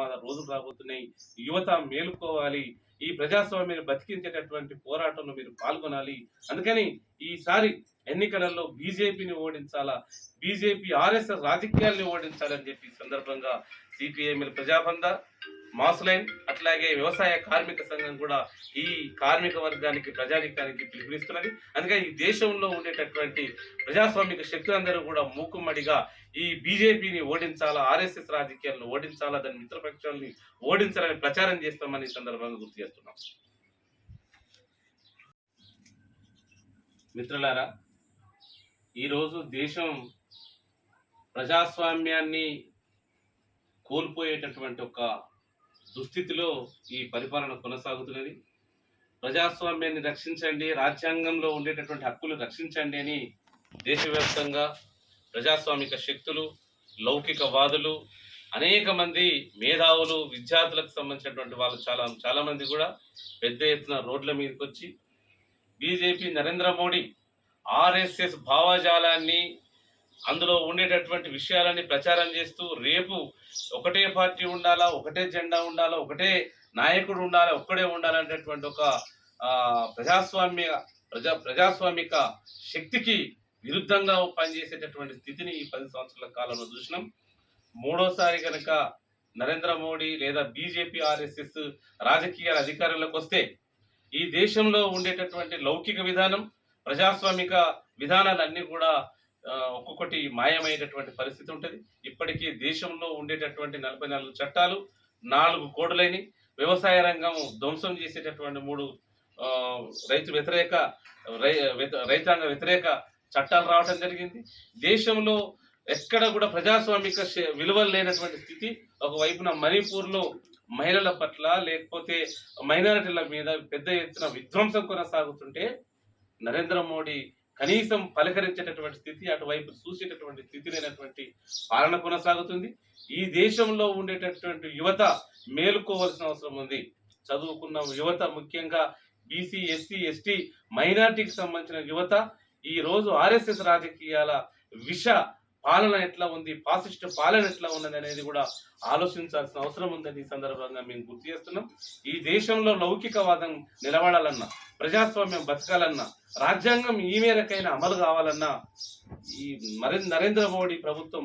ప్రమాద రోజులు రాబోతున్నాయి. యువత మేలుకోవాలి. ఈ ప్రజాస్వామ్యాన్ని బతికించేటటువంటి పోరాటంలో మీరు పాల్గొనాలి. అందుకని ఈసారి ఎన్నికలలో బీజేపీని ఓడించాలా? బీజేపీ ఆర్ఎస్ఎస్ రాజకీయాల్ని ఓడించాలని చెప్పి సందర్భంగా సందర్భంగా సిపిఐఎంఎల్ ప్రజాబంధ మాసులైన్ అట్లాగే వ్యవసాయ కార్మిక సంఘం కూడా ఈ కార్మిక వర్గానికి ప్రజానికానికి పిలుపునిస్తున్నది. అందుకని ఈ దేశంలో ఉండేటటువంటి ప్రజాస్వామిక శక్తులందరూ కూడా మూకుమ్మడిగా ఈ బీజేపీని ఓడించాలా ఆర్ఎస్ఎస్ రాజకీయాలను ఓడించాలా దాని మిత్రపక్షాలని ఓడించాలని ప్రచారం చేస్తామని ఈ సందర్భంగా గుర్తు చేస్తున్నాం. మిత్రులారా ఈరోజు దేశం ప్రజాస్వామ్యాన్ని కోల్పోయేటటువంటి ఒక దుస్థితిలో ఈ పరిపాలన కొనసాగుతున్నది. ప్రజాస్వామ్యాన్ని రక్షించండి రాజ్యాంగంలో ఉండేటటువంటి హక్కులు రక్షించండి అని దేశవ్యాప్తంగా ప్రజాస్వామిక శక్తులు లౌకికవాదులు అనేక మంది మేధావులు విద్యార్థులకు సంబంధించినటువంటి వాళ్ళు చాలా చాలామంది కూడా పెద్ద ఎత్తున రోడ్ల మీదకి వచ్చి బీజేపీ నరేంద్ర మోడీ ఆర్ఎస్ఎస్ భావజాలాన్ని అందులో ఉండేటటువంటి విషయాలని ప్రచారం చేస్తూ రేపు ఒకటే పార్టీ ఉండాలా ఒకటే జెండా ఉండాలా ఒకటే నాయకుడు ఉండాలా ఒక్కడే ఉండాలనేటటువంటి ఒక ప్రజాస్వామ్య ప్రజా ప్రజాస్వామిక శక్తికి విరుద్ధంగా పనిచేసేటటువంటి స్థితిని ఈ పది సంవత్సరాల కాలంలో చూసినాం. మూడోసారి కనుక నరేంద్ర మోడీ లేదా బీజేపీ ఆర్ఎస్ఎస్ రాజకీయాల అధికారంలోకి వస్తే ఈ దేశంలో ఉండేటటువంటి లౌకిక విధానం ప్రజాస్వామిక విధానాలన్నీ కూడా ఒక్కొక్కటి మాయమయ్యేటటువంటి పరిస్థితి ఉంటుంది. ఇప్పటికీ దేశంలో ఉండేటటువంటి నలభై నాలుగు చట్టాలు నాలుగు కోడులైన వ్యవసాయ రంగం ధ్వంసం చేసేటటువంటి మూడు రైతు వ్యతిరేక రైతాంగ వ్యతిరేక చట్టాలు రావడం జరిగింది. దేశంలో ఎక్కడ కూడా ప్రజాస్వామిక శ- విలువలు లేనటువంటి స్థితి. ఒకవైపున మణిపూర్లో మహిళల పట్ల లేకపోతే మైనారిటీల మీద పెద్ద ఎత్తున విధ్వంసం కొనసాగుతుంటే నరేంద్ర మోడీ కనీసం పలకరించేటటువంటి స్థితి అటువైపు చూసేటటువంటి స్థితి లేనటువంటి పాలన కొనసాగుతుంది. ఈ దేశంలో ఉండేటటువంటి యువత మేలుకోవాల్సిన అవసరం ఉంది. చదువుకున్న యువత ముఖ్యంగా బీసీ ఎస్సీ ఎస్టీ మైనార్టీకి సంబంధించిన యువత ఈ రోజు ఆర్ఎస్ఎస్ రాజకీయాల విష పాలన ఎట్లా ఉంది? ఫాసిస్ట్ పాలన ఎట్లా ఉన్నది అనేది కూడా ఆలోచించాల్సిన అవసరం ఉందని ఈ సందర్భంగా మేము గుర్తు చేస్తున్నాం. ఈ దేశంలో లౌకికవాదం నిలబడాలన్నా ప్రజాస్వామ్యం బతకాలన్నా రాజ్యాంగం ఈ మేరకైనా అమలు కావాలన్నా ఈ మరి నరేంద్ర మోడీ ప్రభుత్వం